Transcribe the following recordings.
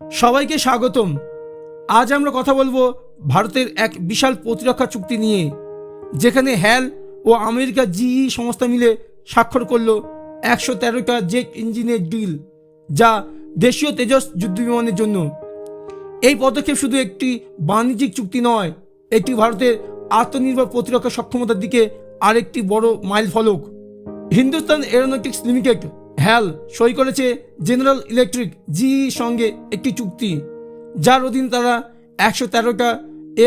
সবাইকে স্বাগতম। আজ আমরা কথা বলব ভারতের এক বিশাল প্রতিরক্ষা চুক্তি নিয়ে, যেখানে হ্যাল ও আমেরিকা জিই সংস্থা মিলে স্বাক্ষর করল একশো তেরোটা জেট ইঞ্জিনের ডিল, যা দেশীয় তেজস যুদ্ধবিমানের জন্য। এই পদক্ষেপ শুধু একটি বাণিজ্যিক চুক্তি নয়, এটি ভারতের আত্মনির্ভর প্রতিরক্ষা সক্ষমতার দিকে আরেকটি বড় মাইল ফলক হিন্দুস্তান এরোনটিক্স লিমিটেড হ্যাল, সই করেছে জেনারেল ইলেকট্রিক জিই সঙ্গে একটি চুক্তি, যার অধীন তারা একশো তেরোটা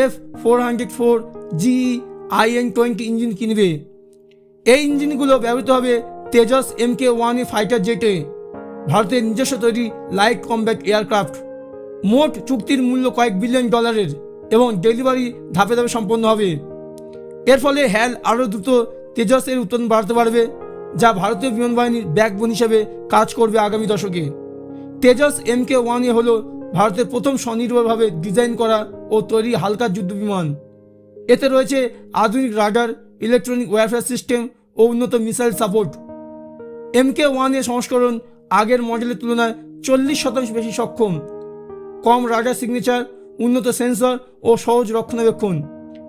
F four hundred four GE IN twenty engine কিনবে। এই ইঞ্জিনগুলো ব্যবহৃত হবে তেজস এম কে ওয়ান এ ফাইটার জেটে, ভারতের নিজস্ব তৈরি লাইট কমব্যাট এয়ারক্রাফট। মোট চুক্তির মূল্য কয়েক বিলিয়ন ডলারের এবং ডেলিভারি ধাপে ধাপে সম্পন্ন হবে। এর ফলে হ্যাল আরও দ্রুত তেজসের উৎপাদন বাড়তে পারবে। যা ভারতীয় বিমান বাহিনীর ব্যাকবোন হিসেবে কাজ করবে আগামী দশকে। Tejas M K one A হল ভারতের প্রথম স্বনির্ভরভাবে ডিজাইন করা ও তৈরি হালকা যুদ্ধ বিমান। এতে রয়েছে আধুনিক রাডার, ইলেকট্রনিক ওয়ারফেয়ার সিস্টেম ও উন্নত মিসাইল সাপোর্ট। এম কে ওয়ানের সংস্করণ আগের মডেলের তুলনায় চল্লিশ শতাংশ বেশি সক্ষম। কম রাডার সিগনেচার, উন্নত সেন্সর ও সহজ রক্ষণাবেক্ষণ।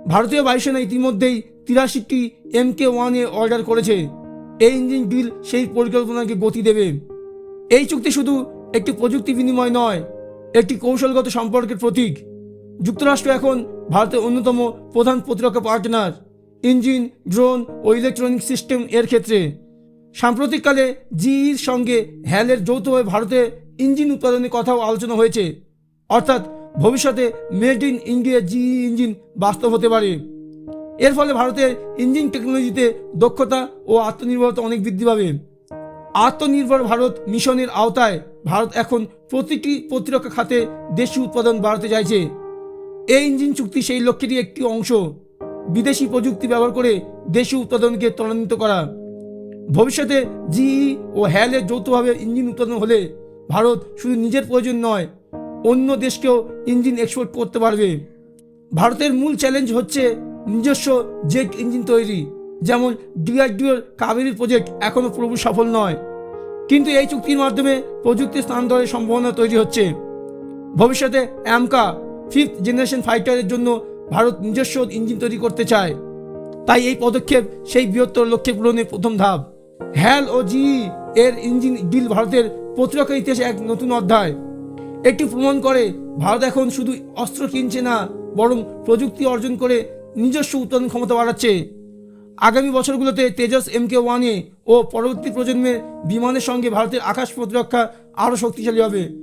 ভারতীয় বায়ুসেনা ইতিমধ্যেই তিরাশিটি M K one A order করেছে। এই ইঞ্জিন ডিল সেই পরিকল্পনাকে গতি দেবে। এই চুক্তি শুধু একটি প্রযুক্তি বিনিময় নয়, একটি কৌশলগত সম্পর্কের প্রতীক। যুক্তরাষ্ট্র এখন ভারতের অন্যতম প্রধান প্রতিরক্ষা পার্টনার। ইঞ্জিন, ড্রোন ও ইলেকট্রনিক সিস্টেম এর ক্ষেত্রে। সাম্প্রতিককালে জিইর সঙ্গে হ্যালের যৌথভাবে ভারতে ইঞ্জিন উৎপাদনের কথাও আলোচনা হয়েছে। অর্থাৎ ভবিষ্যতে made in India GE engine বাস্তব হতে পারে। এর ফলে ভারতের ইঞ্জিন টেকনোলজিতে দক্ষতা ও আত্মনির্ভরতা অনেক বৃদ্ধি পাবে। আত্মনির্ভর ভারত মিশনের আওতায় ভারত এখন প্রতিটি প্রতিরক্ষা খাতে দেশি উৎপাদন বাড়াতে চাইছে। এই ইঞ্জিন চুক্তি সেই লক্ষ্যেরই একটি অংশ। বিদেশি প্রযুক্তি ব্যবহার করে দেশি উৎপাদনকে ত্বরান্বিত করা। ভবিষ্যতে জিই ও হ্যালের যৌথভাবে ইঞ্জিন উৎপাদন হলে ভারত শুধু নিজের প্রয়োজন নয়, অন্য দেশকেও ইঞ্জিন এক্সপোর্ট করতে পারবে। ভারতের মূল চ্যালেঞ্জ হচ্ছে নিজস্ব জেট ইঞ্জিন তৈরি, যেমন ডিআরডিওর কাবেরী প্রজেক্ট এখনও পুরোপুরি সফল নয়। কিন্তু এই চুক্তির মাধ্যমে প্রযুক্তি স্থানান্তরের সম্ভাবনা তৈরি হচ্ছে। ভবিষ্যতে অ্যামকা ফিফথ জেনারেশন ফাইটারের জন্য ভারত নিজস্ব ইঞ্জিন তৈরি করতে চায়। তাই এই পদক্ষেপ সেই বৃহত্তর লক্ষ্যে পূরণের প্রথম ধাপ। হ্যাল ও জি এর ইঞ্জিন ডিল ভারতের প্রতিরক্ষা ইতিহাসে এক নতুন অধ্যায়। এটি প্রমাণ করে, ভারত এখন শুধু অস্ত্র কিনছে না, বরং প্রযুক্তি অর্জন করে নিজস্ব উৎপাদন ক্ষমতা বাড়াচ্ছে। আগামী বছরগুলোতে তেজস এম কে ওয়ানে ও পরবর্তী প্রজন্মের বিমানের সঙ্গে ভারতের আকাশ প্রতিরক্ষা আরও শক্তিশালী হবে।